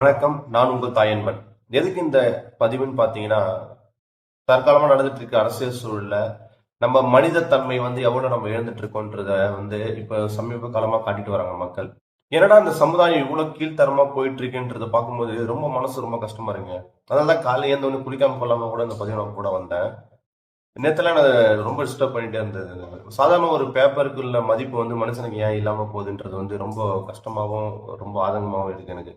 வணக்கம் நான் உங்கள் தாயன்பன் எதுக்கு இந்த பதிவுன்னு பார்த்தீங்கன்னா தற்காலமாக நடந்துட்டு இருக்க அரசியல் சூழலில் நம்ம மனித தன்மை வந்து எவ்வளோ நம்ம இழந்துட்டு இருக்கோன்றத வந்து இப்போ சமீப காலமாக காட்டிட்டு வராங்க மக்கள். என்னடா அந்த சமுதாயம் இவ்வளோ கீழ்த்தரமாக போயிட்டு இருக்குன்றத பார்க்கும்போது ரொம்ப மனசு ரொம்ப கஷ்டமா இருக்குங்க. அதனால தான் காலையில ஏந்த ஒன்று குளிக்காமல் கொள்ளாம கூட இந்த பதிவு நான் கூட வந்தேன். நேற்றுல நான் ரொம்ப டிஸ்டர்ப் பண்ணிட்டே இருந்தது. சாதாரண ஒரு பேப்பருக்குள்ள மதிப்பு வந்து மனுஷனுக்கு ஏன் இல்லாமல் போகுதுன்றது வந்து ரொம்ப கஷ்டமாகவும் ரொம்ப ஆதங்கமாகவும் இருக்கு எனக்கு.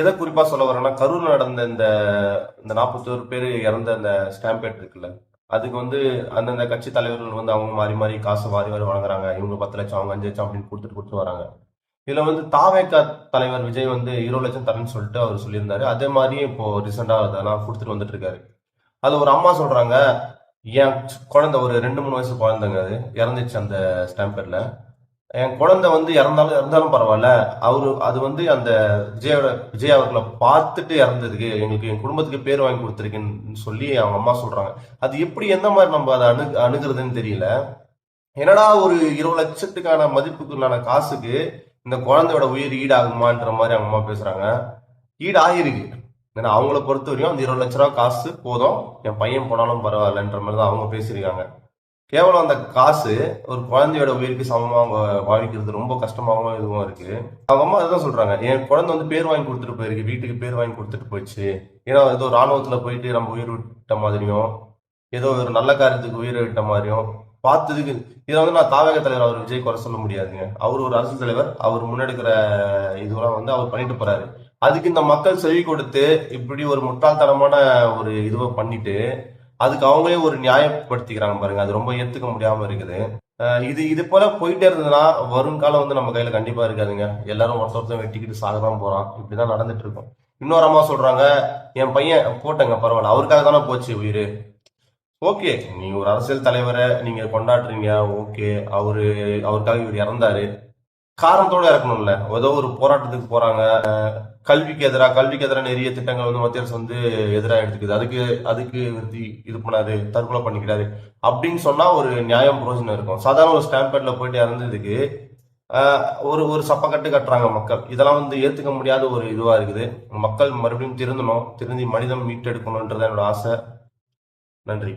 எதை குறிப்பா சொல்ல வரேன்னா கரூர் நடந்த இந்த இந்த நாற்பத்தோரு பேர் இறந்த அந்த ஸ்டாம்பேட் இருக்குல்ல அதுக்கு வந்து அந்தந்த கட்சி தலைவர்கள் வந்து அவங்க மாறி மாறி காசு மாறி மாறி வழங்குறாங்க. இவங்க பத்து லட்சம் அவங்க அஞ்சு லட்சம் அப்படின்னு கொடுத்துட்டு கொடுத்து வராங்க. இதுல வந்து தாவேக்கா தலைவர் விஜய் வந்து இருபது லட்சம் தரேன்னு சொல்லிட்டு அவர் சொல்லியிருந்தாரு. அதே மாதிரியே இப்போ ரீசெண்டா அதெல்லாம் கொடுத்துட்டு வந்துட்டு இருக்காரு. அது ஒரு அம்மா சொல்றாங்க என் குழந்தை ஒரு ரெண்டு மூணு வயசு குழந்தைங்க அது இறந்துச்சு அந்த ஸ்டாம்பேட்ல என் குழந்தை வந்து இறந்தாலும் இறந்தாலும் பரவாயில்ல. அவரு அது வந்து அந்த விஜயோட விஜய் அவர்களை பார்த்துட்டு இறந்ததுக்கு எங்களுக்கு என் குடும்பத்துக்கு பேர் வாங்கி கொடுத்துருக்குன்னு சொல்லி அவங்க அம்மா சொல்றாங்க. அது எப்படி எந்த மாதிரி நம்ம அதை அணு அணுகிறதுன்னு தெரியல. என்னடா ஒரு இருபது லட்சத்துக்கான மதிப்புக்குள்ளான காசுக்கு இந்த குழந்தையோட உயிர் ஈடாகுமான்ற மாதிரி அவங்க அம்மா பேசுறாங்க. ஈடு ஆகிருக்கு ஏன்னா அவங்கள பொறுத்த வரையும் அந்த இருபது லட்ச ரூபா காசு போதும். என் பையன் போனாலும் பரவாயில்லன்ற மாதிரி தான் அவங்க பேசியிருக்காங்க. கேவலம் அந்த காசு ஒரு குழந்தையோட உயிருக்கு சமமாக அவங்க வாழ்க்கிறது ரொம்ப கஷ்டமாகவும் இதுவும் இருக்கு. அவங்க அம்மா அதுதான் சொல்றாங்க என் குழந்தை வந்து பேர் வாங்கி கொடுத்துட்டு போயிருக்கு வீட்டுக்கு பேர் வாங்கி கொடுத்துட்டு போயிடுச்சு. ஏன்னா ஏதோ ராணுவத்துல போயிட்டு நம்ம உயிர் விட்ட மாதிரியும் ஏதோ ஒரு நல்ல காரியத்துக்கு உயிரை விட்ட மாதிரியும் பார்த்ததுக்கு இதை வந்து நான் தாவக தலைவர் அவர் விஜய் குறை சொல்ல முடியாதுங்க. அவர் ஒரு அரசு தலைவர் அவர் முன்னெடுக்கிற இதுவெல்லாம் வந்து அவர் பண்ணிட்டு போறாரு. அதுக்கு இந்த மக்கள் செவி கொடுத்து இப்படி ஒரு முட்டாள்தனமான ஒரு இதுவை பண்ணிட்டு அதுக்கு அவங்களே ஒரு நியாயப்படுத்திக்கிறாங்க பாருங்க. அது ரொம்ப ஏத்துக்க முடியாம இருக்குது. இது இது போல போயிட்டே இருந்ததுன்னா வருங்காலம் வந்து நம்ம கையில கண்டிப்பா இருக்காதுங்க. எல்லாரும் ஒருத்த ஒருத்தர் வெட்டிக்கிட்டு சாக தான் போறான். இப்படிதான் நடந்துட்டு இருக்கும். இன்னொரு அம்மா சொல்றாங்க என் பையன் போட்டங்க பரவாயில்ல. அவருக்காக தானே போச்சு உயிர். ஓகே நீ ஒரு அரசியல் தலைவரை நீங்க கொண்டாடுறீங்க. ஓகே அவரு அவருக்காக இவர் இறந்தாரு. காரணத்தோட இருக்கணும்ல ஏதோ ஒரு போராட்டத்துக்கு போறாங்க. கல்விக்கு எதிராக கல்விக்கு எதிராக நிறைய திட்டங்கள் வந்து மத்திய அரசு வந்து எதிராக எடுத்துக்குது. அதுக்கு அதுக்கு இது பண்ணாரு தற்கொலை பண்ணிக்கிறாரு. அப்படின்னு சொன்னா ஒரு நியாயம் பிரோஜனம் இருக்கும். சாதாரண ஒரு ஸ்டாம்பேட்ல போயிட்டு இறந்ததுக்கு ஒரு ஒரு சப்பக்கட்டு கட்டுறாங்க மக்கள். இதெல்லாம் வந்து ஏத்துக்க முடியாத ஒரு இதுவா இருக்குது. மக்கள் மறுபடியும் திருந்தணும். திருந்தி மனிதம் மீட்டெடுக்கணும்ன்றது என்னோட ஆசை. நன்றி.